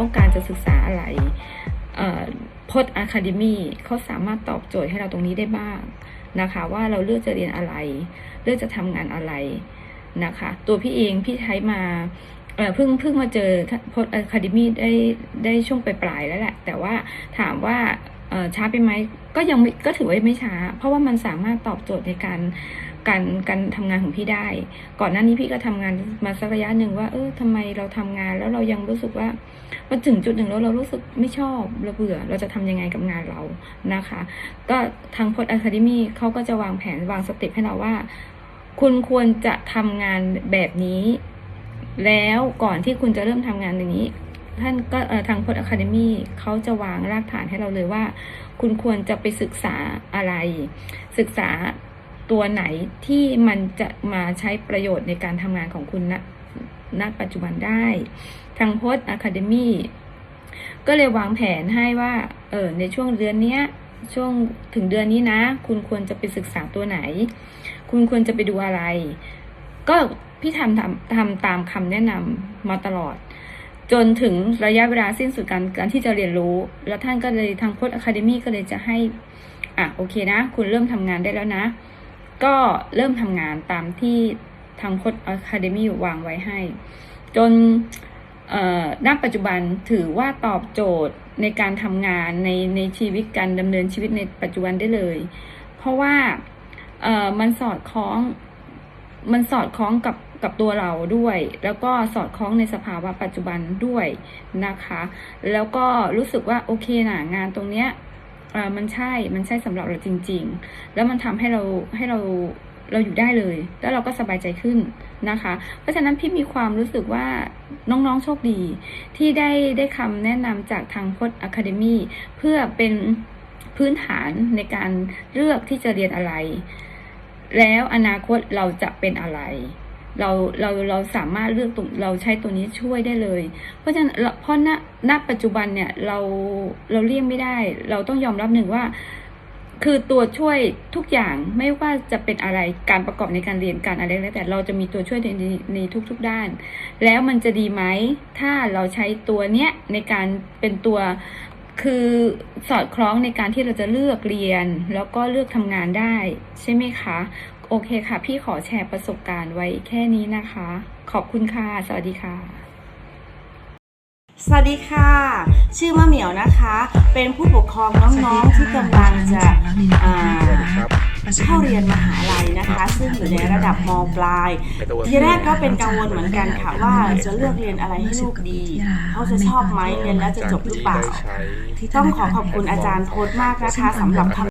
ต้องการจะศึกษาอะไรพจน์อะคาเดมี่เขาสามารถตอบโจทย์ให้เราตรงนี้ได้บ้างนะคะ ว่าเราเลือกจะเรียนอะไร เลือกจะทำงานอะไรนะคะ ตัวพี่เองพี่ใช้มาเพิ่งเพิ่งมาเจอพจน์อะคาเดมี่ได้ได้ช่วงปลายๆแล้วแหละ แต่ว่าถามว่า ช้าไปไหมก็ยังก็ถือว่าไม่ช้า เพราะว่ามันสามารถตอบโจทย์ในการการการทำงานของพี่ได้ ก่อนหน้านี้พี่ก็ทำงานมาสักระยะหนึ่งว่า เออทำไมเราทำงานแล้วเรายังรู้สึกว่ามาถึงจุดหนึ่งแล้วเรารู้สึกไม่ชอบเราเบื่อ เราจะทำยังไงกับงานเรานะคะ ก็ทางพจน์อะคาเดมีเขาก็จะวางแผนวางสเต็ปให้เราว่า คุณควรจะทำงานแบบนี้ แล้วก่อนที่คุณจะเริ่มทำงานอย่างนี้ ท่านก็ทางพจน์อะคาเดมีเขาจะวางรากฐานให้เราเลยว่า คุณควรจะไปศึกษาอะไร ศึกษาตัวไหนที่มันจะมาใช้ประโยชน์ในการทำงานของคุณณณปัจจุบันได้ ทางพจน์อะคาเดมีก็เลยวางแผนให้ว่าเออในช่วงเดือนเนี้ยช่วงถึงเดือนนี้นะ คุณควรจะไปศึกษาตัวไหน คุณควรจะไปดูอะไร ก็พี่ทำทำทำตามคำแนะนำมาตลอด จนถึงระยะเวลาสิ้นสุดการการที่จะเรียนรู้ แล้วท่านก็เลยทางพจน์อะคาเดมีก็เลยจะให้ อะโอเคนะ คุณเริ่มทำงานได้แล้วนะ ก็เริ่มทำงานตามที่ทางพจน์อะคาเดมีวางไว้ให้ จนเอ่อณปัจจุบันถือว่าตอบโจทย์ในการทำงานในในชีวิตการดำเนินชีวิตในปัจจุบันได้เลย เพราะว่าเอ่อมันสอดคล้องมันสอดคล้องกับ กับตัวเราด้วย แล้วก็สอดคล้องในสภาวะปัจจุบันด้วยนะคะ แล้วก็รู้สึกว่าโอเคนะงานตรงเนี้ยมันใช่ มันใช่สำหรับเราจริง ๆ แล้วมันทำให้เราให้เราเราอยู่ได้เลย แล้วเราก็สบายใจขึ้นนะคะ เพราะฉะนั้นพี่มีความรู้สึกว่าน้องๆโชคดี ที่ได้ได้คำแนะนำจากทางพจน์อะคาเดมีเพื่อเป็นพื้นฐานในการเลือกที่จะเรียนอะไร แล้วอนาคตเราจะเป็นอะไร เราเราเราสามารถเลือกตรงเราใช้ตัวนี้ช่วยได้เลย เพราะฉะนั้นเพราะณณปัจจุบันเนี่ยเราเราเลี่ยงไม่ได้ เราต้องยอมรับหนึ่งว่า คือตัวช่วยทุกอย่างไม่ว่าจะเป็นอะไรการประกอบในการเรียนการอะไรแล้วแต่เราจะมีตัวช่วยในในในทุก ๆด้าน แล้วมันจะดีไหมถ้าเราใช้ตัวเนี้ยในการเป็นตัวคือสอดคล้องในการที่เราจะเลือกเรียน แล้วก็เลือกทำงานได้ ใช่ไหมคะ โอเคค่ะ พี่ขอแชร์ประสบการณ์ไว้แค่นี้นะคะ ขอบคุณค่ะ สวัสดีค่ะ สวัสดีค่ะ ชื่อมะเหมียวนะคะ เป็นผู้ปกครองน้องๆที่กำลังจะอ่าเข้าเรียนมหาลัยนะคะ ซึ่งอยู่ในระดับมปลายทีแรกก็เป็นกังวลเหมือนกันค่ะว่าจะเลือกเรียนอะไรให้ลูกดีเขาจะชอบไหมเรียนแล้วจะจบหรือเปล่าต้องขอขอบคุณอาจารย์โพสต์มากนะคะสำหรับคำ